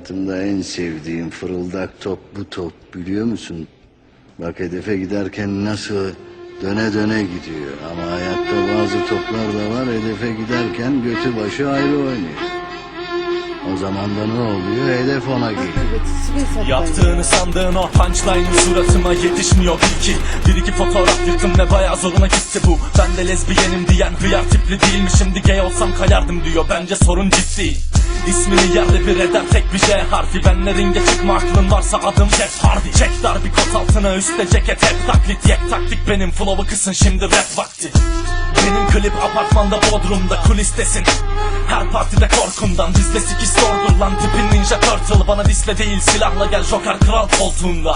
Hayatımda en sevdiğim fırıldak top bu top biliyor musun? Bak hedefe giderken nasıl döne döne gidiyor. Ama hayatta bazı toplar da var hedefe giderken götü başı ayrı oynuyor. O zaman da ne oluyor? Hedef ona geliyor. Yaptığını sandığın o punchline'ın suratıma yetişmiyor bil ki Bir iki fotoğraf yırttım ve bayağı zoruna gitti bu Ben de lezbiyenim diyen hıyar tipli değil mi Şimdi gay olsam kayardım diyor bence sorun ciddi İsmini yerle bir eder tek bir J harfi. Benle ringe çıkma aklın varsa adım Jeff Hardy. Çek dar bir kot altına üstte ceket hep taklit. Yek taktik benim flow'u kısın şimdi rap vakti benim klip apartmanda bodrumda kulistesin. Her partide korkundan bizde sikiş sordur lan Tipin ninja turtle. Bana disle değil silahla gel joker kral koltuğunda.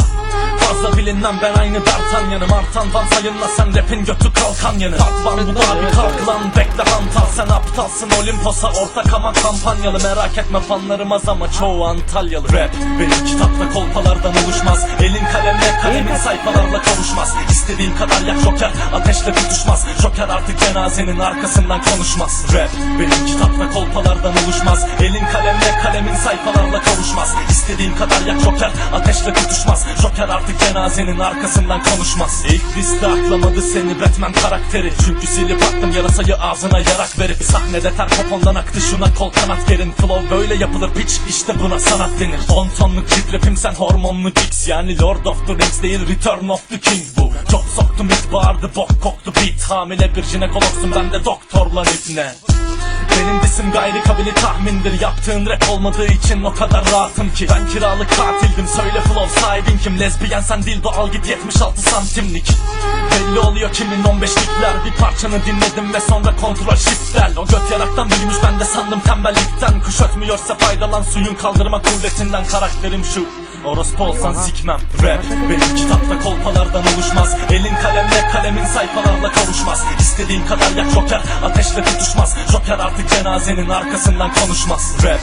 Fazla bilinmem ben aynı D'Artagnan'ım Artan van sayınla sen rapin götü kalkan yanı. Lan bu da bir kalk lan bekle hantal. Sen aptalsın Olimpos'a ortak ama kampanyalı. Merak etme fanlarım az ama çoğu Antalyalı. Rap benim kitapta kolpalardan oluşmaz. Elin kalemle kalemin sayfalarla kavuşmaz. İstediğin kadar yak joker ateşle tutuşmaz. Joker artık cenazenin arkasından konuşmaz. Rap benim kitapta kolpalardan oluşmaz. Elin kalemle kalemin sayfalarla kavuşmaz. İstediğin kadar yak joker ateşle tutuşmaz Joker artık cenazenin arkasından konuşmaz. İlk liste aklamadı seni Batman karakteri. Çünkü silip attım yarasayı ağzına yarak verip Sahnede ter popondan aktı şuna kol kanat gerin Flow böyle yapılır piç işte buna sanat denir. 10 tonluk cip rapim sen hormonlu kicks Yani Lord of the Rings değil Return of the King bu. Çok soktum it bağırdı bok koktu beat. Hamile bir jinekologsun ben de doktor lan ipne benim disim gayri kabili tahmindir. Yaptığın rap olmadığı için o kadar rahatım ki. Ben kiralık katildim. Söyle flow sahibin kim? Lezbiyen sen dildo al git 76 santimlik. Belli oluyor kimin 15'likler Bir parçanı dinledim ve sonra kontrol shiftler. O göt yanaktan büyümüş ben de sandım tembellikten. Kuş ötmüyorsa faydalan suyun kaldırma kuvvetinden. Karakterim şu Orospu olsan sikmem. Rap benim kitapta kolpalardan oluşmaz. Elin kalemle kalemin sayfalarla kavuşmaz. İstediğin kadar yak joker ateşle tutuşmaz. Joker artık cenazenin arkasından konuşmaz. Rap